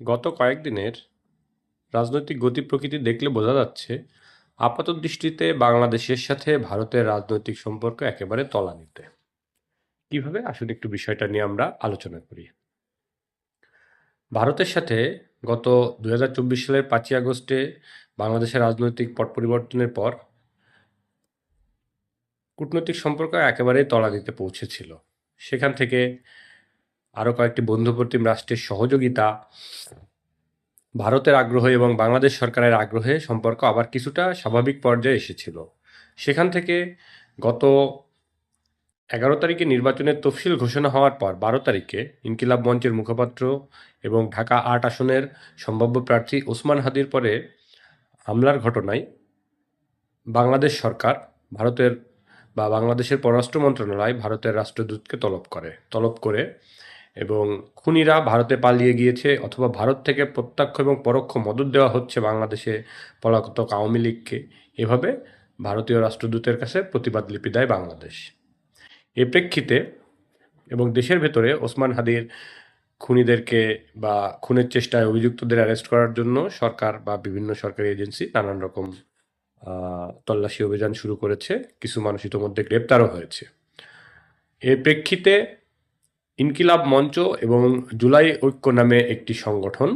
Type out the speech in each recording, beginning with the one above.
গত কয়েকদিনের রাজনৈতিক গতি প্রকৃতি দেখলে বোঝা যাচ্ছে আপাত দৃষ্টিতে বাংলাদেশের সাথে ভারতের রাজনৈতিক সম্পর্ক একেবারে তলানিতে। কীভাবে? আসলে একটু বিষয়টা নিয়ে আমরা আলোচনা করি। ভারতের সাথে গত দুই হাজার চব্বিশ সালের পাঁচই আগস্টে বাংলাদেশের রাজনৈতিক পট পরিবর্তনের পর কূটনৈতিক সম্পর্ক একেবারেই তলানিতে পৌঁছেছিল। সেখান থেকে আরও কয়েকটি বন্ধুপ্রতিম রাষ্ট্রের সহযোগিতা, ভারতের আগ্রহ এবং বাংলাদেশ সরকারের আগ্রহে সম্পর্ক আবার কিছুটা স্বাভাবিক পর্যায়ে এসেছিল। সেখান থেকে গত এগারো তারিখে নির্বাচনের তফসিল ঘোষণা হওয়ার পর বারো তারিখে ইনকিলাব মঞ্চের মুখপাত্র এবং ঢাকা আট আসনের সম্ভাব্য প্রার্থী ওসমান হাদির পরে হামলার ঘটনায় বাংলাদেশ সরকার, ভারতের বা বাংলাদেশের পররাষ্ট্র মন্ত্রণালয়, ভারতের রাষ্ট্রদূতকে তলব করে তলব করে এবং খুনিরা ভারতে পালিয়ে গিয়েছে অথবা ভারত থেকে প্রত্যক্ষ এবং পরোক্ষ মদত দেওয়া হচ্ছে বাংলাদেশে পলাতক আওয়ামী লীগকে। এভাবে ভারতীয় রাষ্ট্রদূতের কাছে প্রতিবাদ লিপি দেয় বাংলাদেশ। এ প্রেক্ষিতে এবং দেশের ভেতরে ওসমান হাদির খুনিদেরকে বা খুনের চেষ্টায় অভিযুক্তদের অ্যারেস্ট করার জন্য সরকার বা বিভিন্ন সরকারি এজেন্সি নানান রকম তল্লাশি অভিযান শুরু করেছে। কিছু মানুষ ইতোমধ্যে গ্রেপ্তারও হয়েছে। এর প্রেক্ষিতে ইনকিলাব মঞ্চ এবং জুলাই ঐক্য নামে একটি সংগঠন।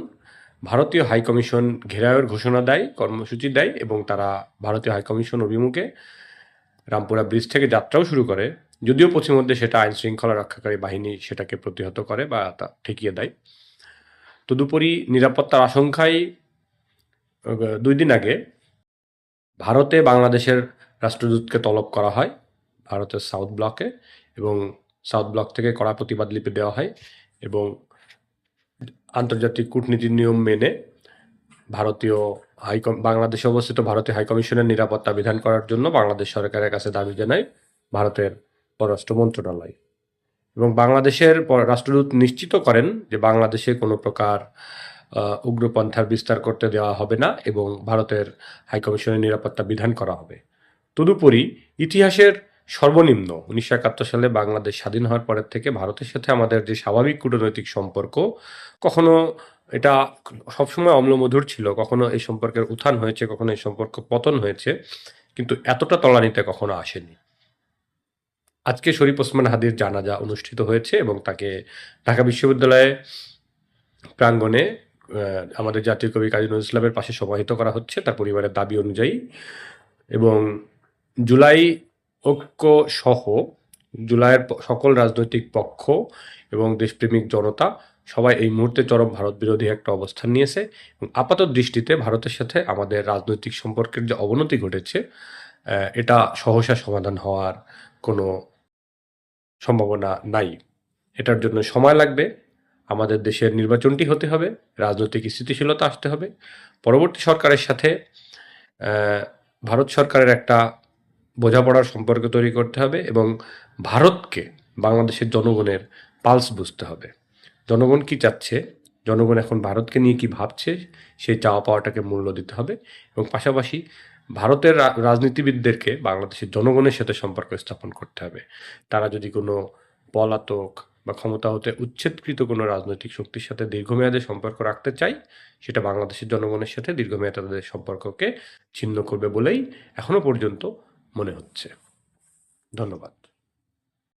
ভারতীয় হাইকমিশন ঘেরাওয়ের ঘোষণা দেয়, কর্মসূচি দেয় এবং তারা ভারতীয় হাইকমিশন অভিমুখে রামপুরা ব্রিজ থেকে যাত্রাও শুরু করে। যদিও পশ্চিমবঙ্গে সেটা আইন শৃঙ্খলা রক্ষাকারী বাহিনী সেটাকে প্রতিহত করে বা তা ঠেকিয়ে দেয়। তদুপরি নিরাপত্তার আশঙ্কায় দুই দিন আগে ভারতে বাংলাদেশের রাষ্ট্রদূতকে তলব করা হয়, ভারতের সাউথ ব্লকে এবং সাউথ ব্লক থেকে কড়া প্রতিবাদ লিপি দেওয়া হয় এবং আন্তর্জাতিক কূটনীতির নিয়ম মেনে ভারতীয় হাইকম বাংলাদেশে অবস্থিত ভারতীয় হাইকমিশনের নিরাপত্তা বিধান করার জন্য বাংলাদেশ সরকারের কাছে দাবি জানায় ভারতের পররাষ্ট্র মন্ত্রণালয়। এবং বাংলাদেশের রাষ্ট্রদূত নিশ্চিত করেন যে বাংলাদেশে কোনো প্রকার উগ্রপন্থার বিস্তার করতে দেওয়া হবে না এবং ভারতের হাইকমিশনের নিরাপত্তা বিধান করা হবে। তদুপরি ইতিহাসের সর্বনিম্ন। উনিশশো একাত্তর সালে বাংলাদেশ স্বাধীন হওয়ার পরের থেকে ভারতের সাথে আমাদের যে স্বাভাবিক কূটনৈতিক সম্পর্ক, কখনো এটা সবসময় অম্লমধুর ছিল, কখনো এই সম্পর্কের উত্থান হয়েছে, কখনো এই সম্পর্ক পতন হয়েছে, কিন্তু এতটা তলানিতে কখনো আসেনি। আজকে শরীফ ওসমান হাদির জানাজা অনুষ্ঠিত হয়েছে এবং তাকে ঢাকা বিশ্ববিদ্যালয়ে প্রাঙ্গণে আমাদের জাতীয় কবি কাজী নজরুল ইসলামের পাশে সমাহিত করা হচ্ছে, তার পরিবারের দাবি অনুযায়ী। এবং জুলাই ঐক্য সহ জুলাইয়ের সকল রাজনৈতিক পক্ষ এবং দেশপ্রেমিক জনতা সবাই এই মুহূর্তে চরম ভারত বিরোধী একটা অবস্থান নিয়েছে এবং আপাত দৃষ্টিতে ভারতের সাথে আমাদের রাজনৈতিক সম্পর্কের যে অবনতি ঘটেছে এটা সহসা সমাধান হওয়ার কোনো সম্ভাবনা নাই। এটার জন্য সময় লাগবে। আমাদের দেশের নির্বাচনটি হতে হবে, রাজনৈতিক স্থিতিশীলতা আসতে হবে। পরবর্তী সরকারের সাথে ভারত সরকারের একটা বোঝাপড়ার সম্পর্ক তৈরি করতে হবে এবং ভারতকে বাংলাদেশের জনগণের পালস বুঝতে হবে। জনগণ কি চাচ্ছে? জনগণ এখন ভারতকে নিয়ে কি ভাবছে? সেই চাওয়া পাওয়াটাকে মূল্য দিতে হবে এবং পাশাপাশি ভারতের রাজনীতিবিদদেরকে বাংলাদেশের জনগণের সাথে সম্পর্ক স্থাপন করতে হবে। তারা যদি কোনো পলাতক বা ক্ষমতা হতে উচ্ছেদকৃত কোনো রাজনৈতিক শক্তির সাথে দীর্ঘমেয়াদে সম্পর্ক রাখতে চাই সেটা বাংলাদেশের জনগণের সাথে দীর্ঘমেয়াদে তাদের সম্পর্ককে ছিন্ন করবে বলেই এখনও পর্যন্ত মনে হচ্ছে। ধন্যবাদ।